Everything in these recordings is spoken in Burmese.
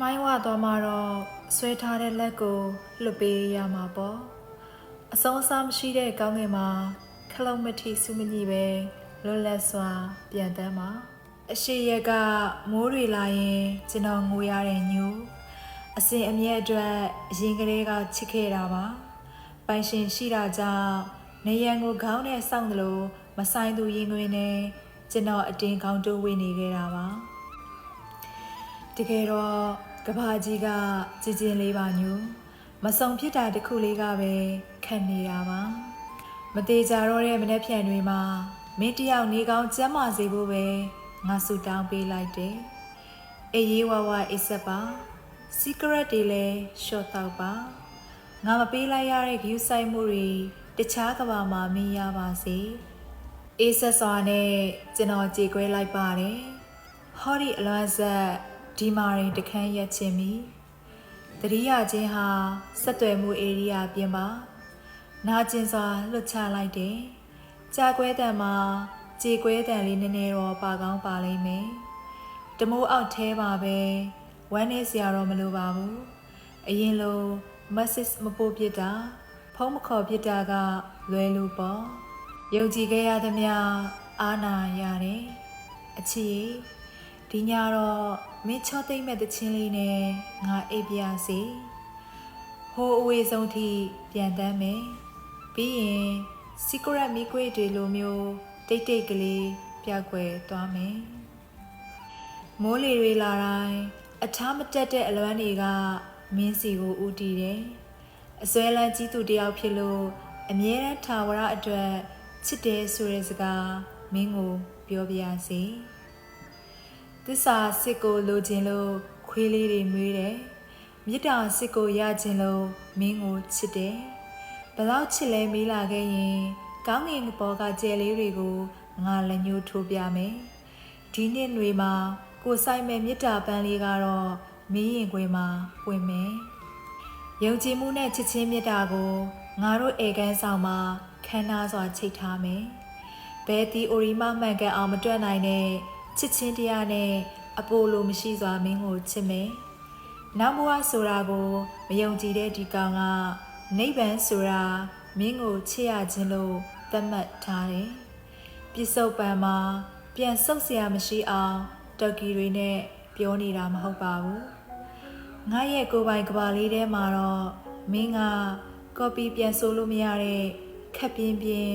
မိုင်းဝသွားမှတော့ဆွဲထားတဲ့လက်ကိုလွတ်ပေးရမှာပေါ့အဆုံးအစားမရှိတဲ့ကောင်းငင်မှာခလုံးမထီစုမညိပဲလွတ်လပ်စွာ ပြန်တမ်းမှာအရှိရက်ကမိုးတွေလာရင်ကျွန်တော်ငိုရတဲ့ညူအစင်အမြဲအတွက်အရင်ကလေးကချစ်ခဲ့တာပါပိုင်ရှင်ရှိတာကြောင့်နေရန်ကိုခေါင်းနဲ့စောင့်တယ်လို့မဆိုင်သူရင်ခွင်နဲ့ကျွန်တော်အတင်းခေါင်းတိုးဝေးနေခဲ့တာပါတကယ်တော့ ကဘာကြီးကကြည်ကျင်လေးပါညူမစုံဖြစ်တာတစ်ခုလေးကပဲခံနေတာပါမသေးကြတော့တဲ့မနေ့ဖြန်တွေမှာမင်းတယောက်နေကောင်းကျမ်းမာစေဖို့ပဲငါဆူတောင်းပေးလိုက်တယ်အေးရေးဝဝအိစက်ပါ secret တွေလည်းရှော့တော့ပါငါမပေးလိုက်ရတဲ့ဂယူဆိုင်မှုတွေတခြားကဘာမှာမင်းရပါစေအေးဆက်စွာနဲ့ကျွန်တော်ကြေကွဲလိုက်ပါတယ်ဟောဒီအလွမ်းဆက် ဒီမာရင်တခန်းရက်ချင်းမီတတိယချင်းဟာဆက်သွယ်မှုဧရိယာပြင်ပါနာကျင်စွာလွတ်ချလိုက်တယ်ကြာကွဲတံမှာကြေကွဲတံလေးနည်းနည်းတော့ပါကောင်းပါလိမ့်မယ်တမိုးအောက်ထဲပါပဲဝမ်းနေစရာတော့မလိုပါဘူးအရင်လို message မပို့ပြစ်တာဖုန်းမခေါ်ပြစ်တာကလွယ်လို့ပေါ့ယုံကြည်ခဲ့ရသမျှအာနာရတယ်အချီ ဒီညတော့မင်းချောသိမ့်မဲ့တချင်းလေးနဲ့ငါအိပ်ပြစီဟိုအဝေးဆုံးထိပြန်တမ်းမယ်ပြီးရင် secret မိကွေတွေလိုမျိုးတိတ်တိတ်ကလေးပြောက်ွယ်သွားမယ်မိုးလေတွေလာတိုင်းအထားမတက်တဲ့အလွမ်းတွေကမင်းစီကိုဥတီတယ်အစွဲလန်းကြီးသူတယောက်ဖြစ်လို့အမြဲတမ်းထာဝရအတွက်ချစ်တယ်ဆိုတဲ့စကားမင်းကိုပြောပြရစီ သစ္စာစစ်ကိုလိုချင်လို့ခွေးလေးတွေမွေးတယ်မေတ္တာစစ်ကိုရချင်လို့မင်းကိုချစ်တယ်ဘလောက်ချစ်လဲမေးလာခဲ့ရင်ကောင်းငင်ပေါ်ကကြဲလေးတွေကိုငါလက်ညှိုးထိုးပြမယ်ဒီနှစ်တွေမှာကိုဆိုင်မဲ့မေတ္တာပန်းလေးကတော့မင်းရင်ခွေမှာပွင့်မယ်ယုံကြည်မှုနဲ့ချစ်ချင်းမေတ္တာကိုငါတို့ဧကန်ဆောင်မှာခမ်းနားစွာချိတ်ထားမယ်ဘဲတီအိုရီမမှန်ကန်အောင်မတွက်နိုင်တဲ့ ချစ်ချင်းတရားနဲ့အပိုလိုမရှိစွာမင်းကိုချစ်မယ်နောက်ဘဝဆိုတာကိုမယုံကြည်တဲ့ဒီကောင်ကနိဗ္ဗာန်ဆိုတာမင်းကိုချစ်ရခြင်းလို့သတ်မှတ်ထားတယ်။ပြစ္ဆုတ်ပံမှာပြန်ဆုပ်เสียမရှိအောင်တော်ကီတွေနဲ့ပြောနေတာမဟုတ်ပါဘူး။ငါရဲ့ကိုယ်ပိုင်ကဘာလေးထဲမှာတော့မင်းကကော်ပီပြန်ဆိုလို့မရတဲ့ခက်ပြင်းပြင်း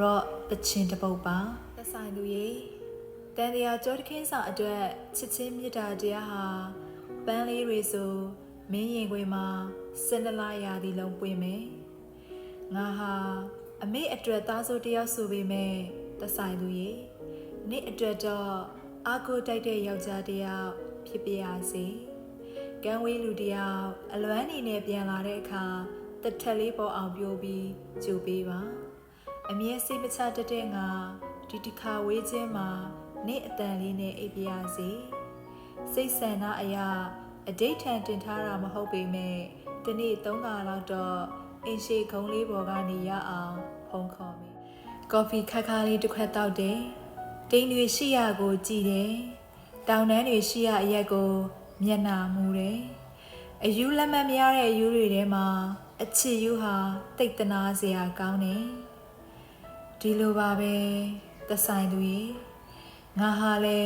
rock တချင်တစ်ပုတ်ပါ။သက်ဆိုင်သူရေ တန်တရားကြောတခင်းစာအတွက်ချစ်ချင်းမေတ္တာတရားဟာပန်းလေးတွေဆိုမင်းရင်ခွေမှာစင်နလာရာဒီလုံးပွင့်မယ်ငါဟာအမေအတွက်သားဆိုတယောက်ဆိုပေမဲ့တဆိုင်သူရေနေ့အတွက်တော့အာကိုတိုက်တဲ့ယောက်ျားတယောက်ဖြစ်ပြရစေကံဝေးလူတယောက်အလွမ်းနေနဲ့ပြန်လာတဲ့အခါတထက်လေးပေါ်အောင်ပြိုးပြီးကြိုပေးပါအမြဲစိတ်မချတတ်တဲ့ငါဒီတစ်ခါဝေးခြင်းမှာ နေ့အတန်လေးနဲ့အိပ်ပြရစေစိတ်ဆန္ဒအရာအဒိဋ္ဌံတင်ထားတာမဟုတ်ပေမဲ့ဒီနေ့၃ခါလောက်တော့အင်းရှိခုံးလေးပေါ်ကနေရအောင်ဖုံးခေါ်မယ်ကော်ဖီခက်ခါလေးတစ်ခွက်တောက်တယ်တိမ်တွေရှိရကိုကြည်တယ်တောင်တန်းတွေရှိရအရက်ကိုမျက်နာမူတယ်အယူလက်မမရတဲ့အယူတွေထဲမှာအချစ်ယူဟာတိတ်တနာစရာကောင်းတယ်ဒီလိုပါပဲသဆိုင်သူရေ ငါဟာလေ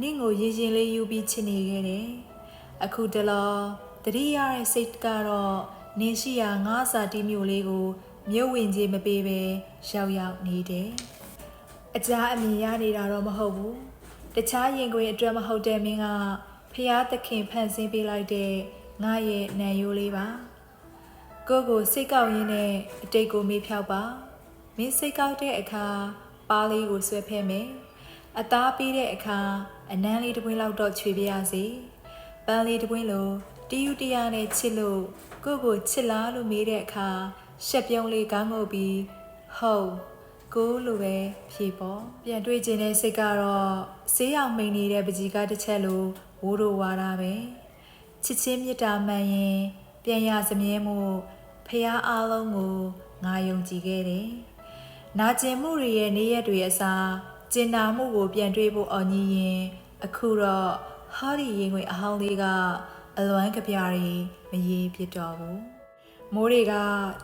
နင့်ကိုရေရင်လေးယူပြီးချစ်နေခဲ့တယ်အခုတလောတတိရတဲ့စိတ်ကတော့နင်ရှိရာငါးစာတီးမျိုးလေးကိုမြို့ဝင်ကြီးမပေးပဲရောက်ရောက်နေတယ်အကြအမြင်ရနေတာတော့မဟုတ်ဘူးတခြားရင်ခွင်အတွက်မဟုတ်တဲ့မင်းကဖျားသခင်ဖန်ဆင်းပေးလိုက်တဲ့ငါရဲ့နံရိုးလေးပါကိုကိုစိတ်ကောက်ရင်းနဲ့အတိတ်ကိုမေးဖြောက်ပါမင်းစိတ်ကောက်တဲ့အခါပါးလေးကိုဆွဲဖဲမယ် အသားပေးတဲ့အခါအနမ်းလေးတစ်ပွင့်လောက်တော့ခြွေပြရစေပန်းလေးတစ်ပွင့်လိုတီယူတရာနဲ့ချစ်လို့ကိုကိုချစ်လားလို့မေးတဲ့အခါရှက်ပြုံးလေးကောင်းငုတ်ပြီးဟုတ်ကိုလိုပဲဖြေပေါ်ပြန်တွေ့ခြင်းတဲ့စိတ်ကတော့ဆေးရောင်မိန်နေတဲ့ပကြီးကတစ်ချက်လိုဝိုးတို့ဝါတာပဲချစ်ချင်းမြတ်တာမှန်ရင်ပြန်ရစမြဲမှုဖះအားလုံးကိုငါယုံကြည်ခဲ့တယ်နာကျင်မှုတွေရဲ့နေရက်တွေအစား ကျင်နာမှုကိုပြန်တွေ့ဖို့အော်ညီရင်အခုတော့ဟာဒီရင်ခွင်အဟောင်းလေးကအလွမ်းကပြားတွေမရေဖြစ်တော့ဘူးမိုးတွေက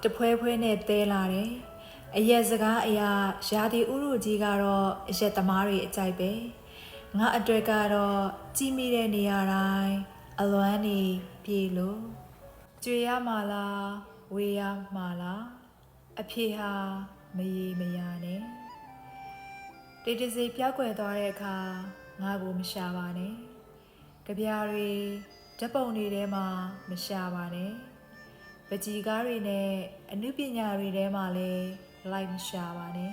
တဖွဲဖွဲနဲ့တဲလာတယ်အရက်စကားအရာရာသီဥရုကြီးကတော့အရက်သမားတွေအကြိုက်ပဲငါအတွေ့ကတော့ကြီးမိတဲ့နေရာတိုင်းအလွမ်းနေပြေလို့ကြွေရမှာလားဝေးရမှာလားအဖေဟာမရေမရနဲ့ တေတစီပြောက်ွယ်သွားတဲ့အခါငါကိုမရှာပါနဲ့ကြပြားတွေဓာတ်ပုံတွေထဲမှာမရှာပါနဲ့ပကြီကားတွေနဲ့အမှုပညာတွေထဲမှာလည်းလိုက်မရှာပါနဲ့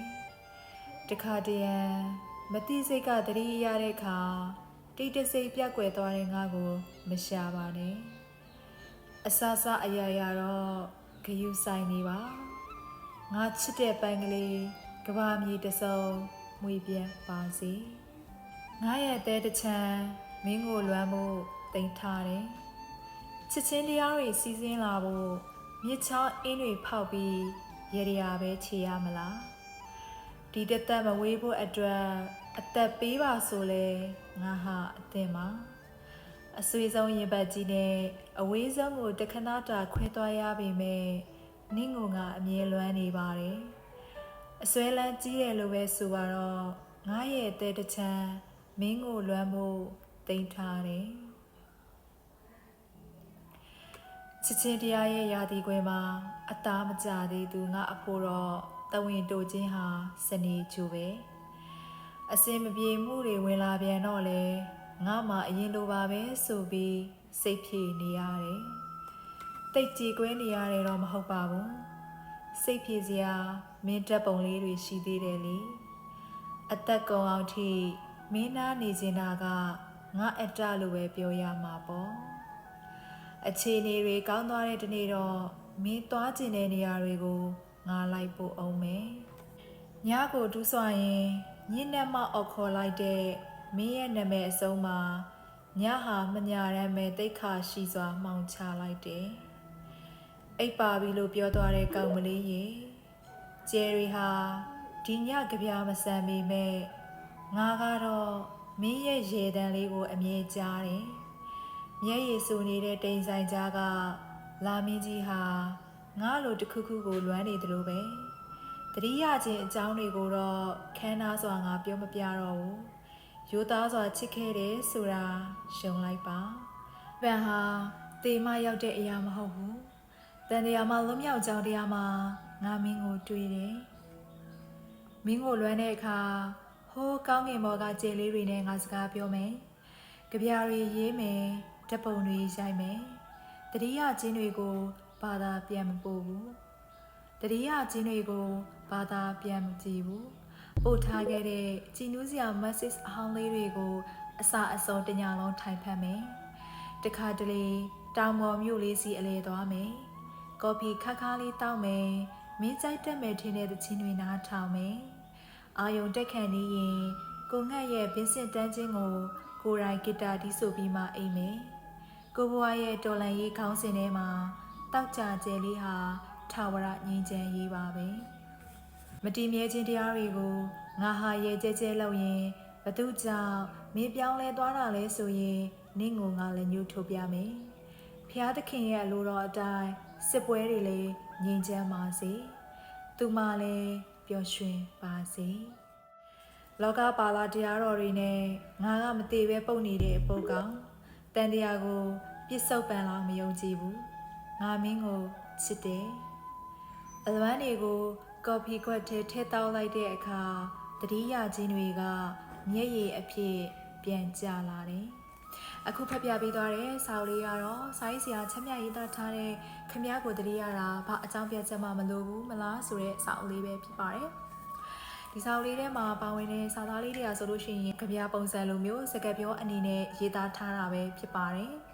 တခါတရံမတိစိတ်ကတတိရတဲ့အခါတိတ်တစိတ်ပြောက်ွယ်သွားတဲ့ငါကို မရှာပါနဲ့အဆအဆအရာရာတော့ဂယုဆိုင်နေပါငါချစ်တဲ့ပန်းကလေးကဘာမြေတစုံ မွေပြန်ပါစေငါရဲ့တဲတစ်ချမ်းမင်းကိုလွမ်းဖို့တင်ထားတယ်ချစ်ချင်းတရားတွေစီးစင်းလာဖို့မြစ်ချောင်းအင်းတွေဖောက်ပြီးရေရရာပဲခြေရမလားဒီတသက်မဝေးဖို့အတွက်အသက်ပေးပါဆိုလဲငါဟာအသင်ပါအဆွေဆုံးရင်ပတ်ကြီးနဲ့အဝေးဆုံးကိုတခဏတာခွဲသွားရပေမဲ့နင့်ကိုငါအမြဲလွမ်းနေပါတယ် အစွဲလန်းကြီးတယ်လို့ပဲဆိုပါတော့ငါရဲ့တဲတစ်ချမ်းမင်းကိုလွမ်းဖို့တင်ထားတယ်ချစ်ချင်းတရားရဲ့ယာတီခွဲမှာအသားမကြသေးသူငါအဖို့တော့တဝင်းတိုခြင်းဟာစနေချိုပဲအစင်မပြေမှုတွေဝင်လာပြန်တော့လေငါမှအရင်လိုပါပဲဆိုပြီးစိတ်ဖြေနေရတယ်တိတ်ကြေကွဲနေရတယ်တော့မဟုတ်ပါဘူးစိတ်ဖြေစရာ မင်းတက်ပုံလေးတွေရှိသေးတယ်လေအသက်ကုန်အောင်ထိမင်းနာနေနေတာကငါအတ္တလို့ပဲပြောရမှာပေါ့အခြေအနေတွေကောင်းသွားတဲ့ဒီနေ့တော့မင်းသွားကျင်တဲ့နေရာတွေကိုငါလိုက်ဖို့အောင်မယ်ညကိုတူးဆွရင်ညင်းနဲ့မအော်ခေါ်လိုက်တဲ့မင်းရဲ့နာမည်အစုံမှာညဟာမညာရမ်းမဲ့တိတ်ခါရှိစွာမှောင်ချလိုက်တယ်အိပ်ပါပြီလို့ပြောသွားတဲ့ကောင်မလေးရေ ကျယ်ရီဟာဒီညကြပြားမဆန်ပေမဲ့ငါကတော့မင်းရဲ့ရေတံလေးကို အမြဲကြားတယ်။မျက်ရည်ဆူနေတဲ့တိမ်ဆိုင်ကြားကလာမင်းကြီးဟာငါလိုတစ်ခုခုကိုလွမ်းနေတယ်လို့ပဲ။တတိယချင်းအကြောင်းတွေကိုတော့ခန်းနာစွာငါပြောမပြတော့ဘူး။ရိုးသားစွာချစ်ခဲ့တယ်ဆိုတာရှုံလိုက်ပါ။ဗန်ဟာတေမရောက်တဲ့အရာမဟုတ်ဘူး။တန်တရားမှာလွတ်မြောက်ကြောင်းတရားမှာ ငါမင်းကိုတွေ့တယ်။မင်းကိုလွမ်းတဲ့အခါဟိုးကောင်းငင်ဘော်ကကြယ်လေးတွေနဲ့ငါစကားပြောမယ်။ကြပြားတွေရေးမယ်။ဓပုံတွေရိုက်မယ်။တတိယချင်းတွေကိုဘာသာပြန်မပို့ဘူး။တတိယချင်းတွေကိုဘာသာပြန်မကြည့်ဘူး။ပို့ထားခဲ့တဲ့ကြည်နူးစရာ message အဟောင်းလေးတွေကိုအစာအစုံတညာလုံးထိုင်ဖတ်မယ်။တခါတလေတောင်ပေါ်မြို့လေးစီအလဲသွားမယ်။ကော်ဖီခါခါလေးတောက်မယ်။ မင်းကြိုက်တတ်မယ်ထင်တဲ့သချင်းတွေနားထောင်မယ်။အာယုံတက်ခံနေရင်ကိုငှက်ရဲ့ဘင်းစင်တန်းချင်းကိုကိုယ်တိုင်ဂီတာတီးဆိုပြီးမှအိမ်မယ်။ကိုဘွားရဲ့တော်လန်ရေးခေါင်းစဉ်ထဲမှာတောက်ကြကျဲလေးဟာထာဝရငြိမ်းချမ်းရေးပါပဲ။မတည်မြဲခြင်းတရားတွေကိုငါဟာရဲ့ကြဲကြဲလောက်ရင်ဘသူကြောင့်မင်းပြောင်းလဲသွားတာလဲဆိုရင်နင့်ကိုငါလည်းညှို့ထုတ်ပြမယ်။ဖျားသခင်ရဲ့အလိုတော်အတိုင်းစစ်ပွဲတွေလည်း ငြိမ်းချမ်းပါစေ။သူမှလည်းပျော်ရွှင်ပါစေ။လောကပါလာတရားတော်တွေနဲ့ငါကမသေးပဲပုံနေတဲ့အပုတ်ကောင်တန်တရားကိုပြစ်ဆုပ်ပန်လောက်မယုံကြည်ဘူး။ငါမင်းကိုချစ်တယ်။အလွမ်းတွေကိုကော်ဖီခွက်ထဲထည့်တောက်လိုက်တဲ့အခါတတိယချင်းတွေကမျက်ရည်အဖြစ်ပြန်ကျလာတယ်။ အခုဖတ်ပြပေးသွားတဲ့စာအုပ်လေးကတော့စာရေးဆရာချမ်းမြရေးသားထားတဲ့ခမ ्या ကိုတတိယတာဘာအကြောင်းပြချက်မှမလိုဘူးမလားဆိုတဲ့စာအုပ်လေးပဲဖြစ်ပါတယ်။ဒီစာအုပ်လေးထဲမှာပါဝင်တဲ့စာသားလေးတွေကဆိုလို့ရှိရင်ခမ ्या ပုံစံလိုမျိုးစကားပြောအနေနဲ့ရေးသားထားတာပဲဖြစ်ပါတယ်။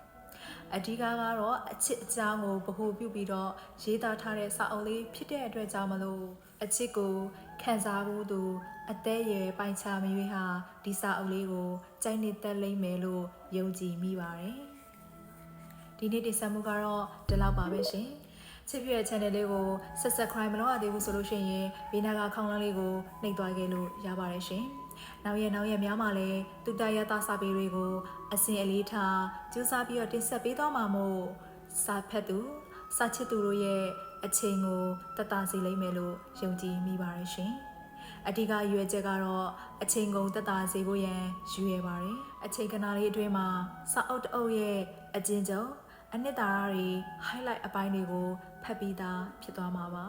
အဓိကကတော့အချစ်အကြောင်းကိုဗဟုပြုပြီးတော့ရေးသားထားတဲ့စာအုပ်လေးဖြစ်တဲ့အတွက်ကြောင့်မလို့အချစ်ကိုခံစားမှုသူအသက်အရွယ်ပိုင်ခြားမရွေးဟာဒီစာအုပ်လေးကိုကြိုက်နေသက်လိမ့်မယ်လို့ယုံကြည်မိပါတယ်။ဒီနေ့တင်ဆက်မှုကတော့ဒီလောက်ပါပဲရှင်။ ချစ်ပြည့်ရဲ့ channel လေးကို subscribe မလုပ်ရသေးဘူးဆိုလို့ရှိရင်ဘေးနားကခေါင်းလောင်းလေးကိုနှိပ်သွားခဲ့လို့ရပါတယ်ရှင်။နောက်ရနောက်ရများမှလည်းသူတရတာစာပေတွေကိုအစဉ်အလေးထားကြိုးစားပြီးတော့တင်ဆက်ပေးသွားမှာမို့စာဖတ်သူစာချစ်သူတို့ရဲ့အချိန်ကိုတတစီလိမ့်မယ်လို့ယုံကြည်မိပါတယ်ရှင်။အဓိကရွယ်ချက်ကတော့အချိန်ကုန်တတစေဖို့ရန်ရည်ရွယ်ပါတယ်။အချိန်ကနာလေးအတွင်းမှာစာအုပ်တအုပ်ရဲ့အကျဉ်းချုပ် အနှစ်သာရတွေ highlight အပိုင်းတွေကိုဖတ်ပြီးသားဖြစ်သွားမှာပါ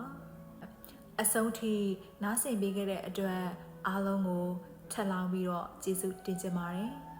။အဆုံးထိနားဆင်ပေးခဲ့တဲ့အတွက်အားလုံးကိုထပ်လောင်းပြီးတော့ကျေးဇူးတင်ကြပါတယ်။